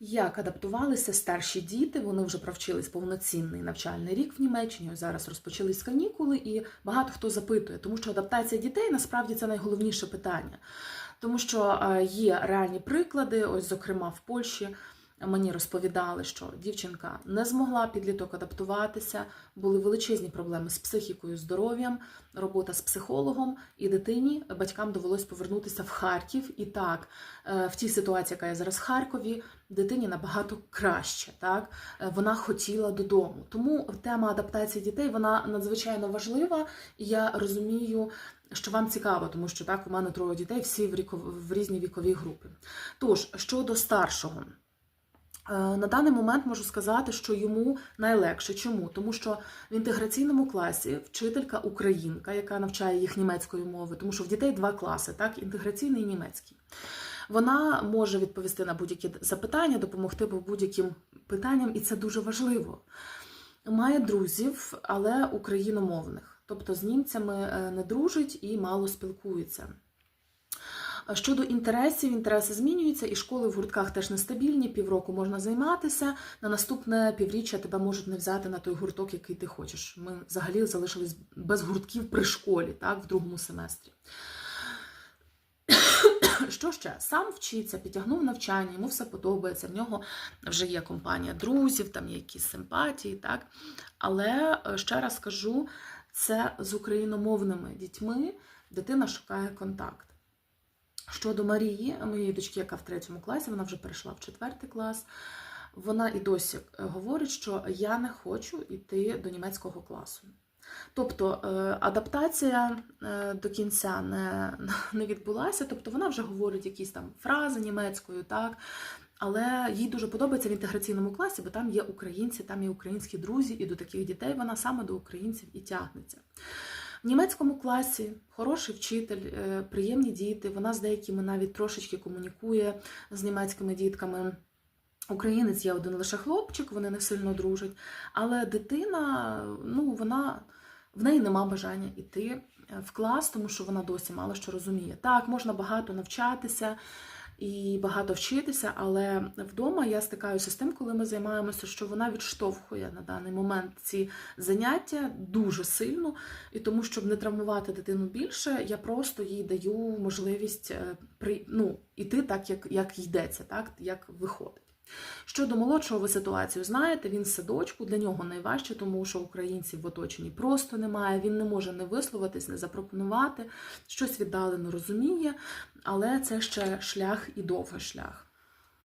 Як адаптувалися старші діти? Вони вже провчились повноцінний навчальний рік в Німеччині. Зараз розпочались канікули, і багато хто запитує, тому що адаптація дітей насправді це найголовніше питання, тому що е, є реальні приклади. Ось, зокрема, в Польщі мені розповідали, що дівчинка не змогла підліток адаптуватися, були величезні проблеми з психікою, здоров'ям, робота з психологом, і дитині батькам довелось повернутися в Харків. І так, е, в тій ситуації, яка є зараз в Харкові, дитині набагато краще. Так Е, вона хотіла додому. Тому тема адаптації дітей вона надзвичайно важлива, і я розумію. Що вам цікаво, тому що так у мене троє дітей, всі в, ріков... в різні вікові групи. Тож, щодо старшого, на даний момент можу сказати, що йому найлегше. Чому? Тому що в інтеграційному класі вчителька українка, яка навчає їх німецької мови, тому що в дітей два класи, так, інтеграційний і німецький. Вона може відповісти на будь-які запитання, допомогти по будь-яким питанням, і це дуже важливо. Має друзів, але україномовних, тобто з німцями е, не дружить і мало спілкується. Щодо інтересів, інтереси змінюються, і школи в гуртках теж нестабільні. Півроку можна займатися. На наступне півріччя тебе можуть не взяти на той гурток, який ти хочеш. Ми взагалі залишились без гуртків при школі, так, в другому семестрі. Що ще? Сам вчиться, підтягнув навчання, йому все подобається. В нього вже є компанія друзів, там є якісь симпатії, так. Але е, ще раз кажу, це з україномовними дітьми дитина шукає контакт. Щодо Марії, моєї дочки, яка в третьому класі, вона вже перейшла в четвертий клас. Вона і досі е, говорить, що я не хочу йти до німецького класу. Тобто е, адаптація е, до кінця не, не відбулася, тобто вона вже говорить якісь там фрази німецькою, так. Але їй дуже подобається в інтеграційному класі, бо там є українці, там є українські друзі, і до таких дітей вона саме до українців і тягнеться. В німецькому класі хороший вчитель, е, приємні діти. Вона з деякими навіть трошечки комунікує з німецькими дітками. Українець є один лише хлопчик, вони не сильно дружать. Але дитина, ну вона в неї нема бажання йти в клас, тому що вона досі мало що розуміє. Так, можна багато навчатися і багато вчитися, але вдома я стикаюся з тим, коли ми займаємося, що вона відштовхує на даний момент ці заняття дуже сильно, і тому, щоб не травмувати дитину більше, я просто їй даю можливість е, при ну, іти так, як, як йдеться, так як виходить. Щодо молодшого, ви ситуацію знаєте, він в садочку, для нього найважче, тому що українців в оточенні просто немає. Він не може не висловитись, не запропонувати, щось віддалено розуміє, але це ще шлях і довгий шлях.